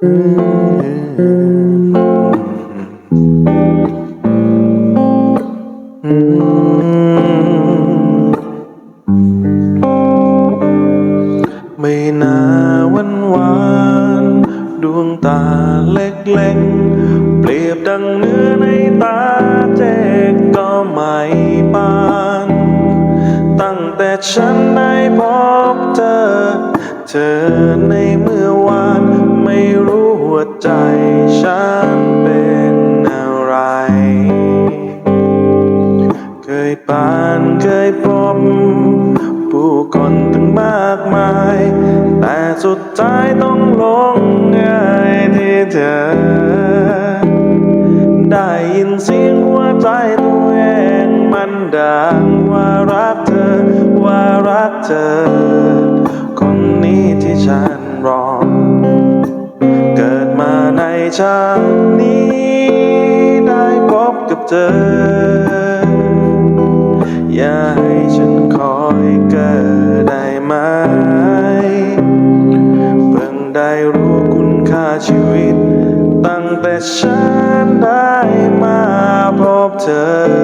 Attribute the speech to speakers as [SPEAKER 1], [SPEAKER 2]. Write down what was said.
[SPEAKER 1] ไม่น่าวันวานดวงตาเล็กๆ เปรียบดังเนื้อในตาเจกก็ไม่ปาน ตั้งแต่ฉันได้พบเธอ เธอในมือ ใจฉันเป็นอะไร เคยผ่านเคยพบ ผู้คนตั้งมากมาย แต่สุดท้ายต้องลงง่ายที่เธอ ได้ยินเสียงหัวใจตัวเอง มันดังว่ารักเธอ ว่ารักเธอ จากนี้ได้พบกับเธอ อย่าให้ฉันคอยเกิดได้ไหม เพิ่งได้รู้คุณค่าชีวิต ตั้งแต่ฉันได้มาพบเธอ